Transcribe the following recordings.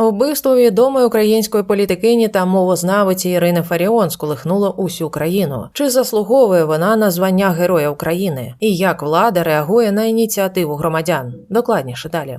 Вбивство відомої української політикині та мовознавиці Ірини Фаріон сколихнуло усю країну. Чи заслуговує вона на звання Героя України? І як влада реагує на ініціативу громадян? Докладніше далі.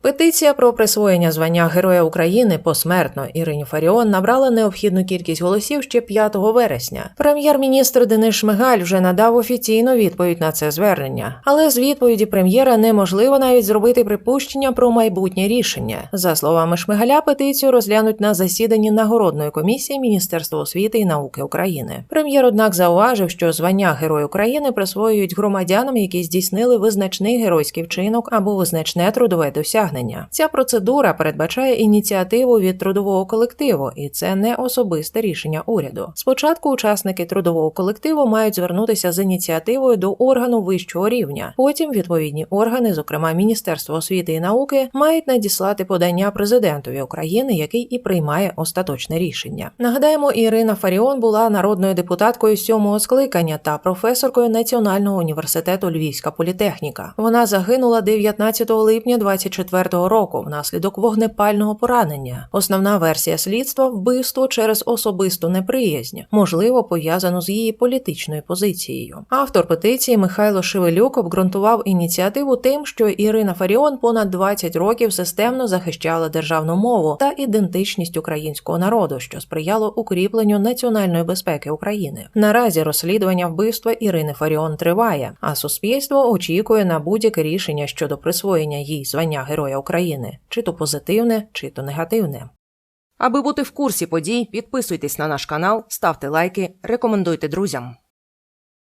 Петиція про присвоєння звання Героя України посмертно Ірині Фаріон набрала необхідну кількість голосів ще 5 вересня. Прем'єр-міністр Денис Шмигаль вже надав офіційну відповідь на це звернення, але з відповіді прем'єра неможливо навіть зробити припущення про майбутнє рішення. За словами Шмигаля, петицію розглянуть на засіданні нагородної комісії Міністерства освіти і науки України. Прем'єр, однак, зауважив, що звання Герой України присвоюють громадянам, які здійснили визначний геройський вчинок або визначне трудове досягнення. Ця процедура передбачає ініціативу від трудового колективу, і це не особисте рішення уряду. Спочатку учасники трудового колективу мають звернутися з ініціативою до органу вищого рівня. Потім відповідні органи, зокрема Міністерство освіти і науки, мають надіслати подання президентові України, який і приймає остаточне рішення. Нагадаємо, Ірина Фаріон була народною депутаткою сьомого скликання та професоркою Національного університету Львівська політехніка. Вона загинула 19 липня 24 року внаслідок вогнепального поранення. Основна версія слідства вбивство через особисту неприязнь, можливо, пов'язану з її політичною позицією. Автор петиції Михайло Шевелюк обґрунтував ініціативу тим, що Ірина Фаріон понад 20 років системно захищала державну мову та ідентичність українського народу, що сприяло укріпленню національної безпеки України. Наразі розслідування вбивства Ірини Фаріон триває, а суспільство очікує на будь-яке рішення щодо присвоєння їй звання Героя України, чи то позитивне, чи то негативне. Аби бути в курсі подій, підписуйтесь на наш канал, ставте лайки, рекомендуйте друзям.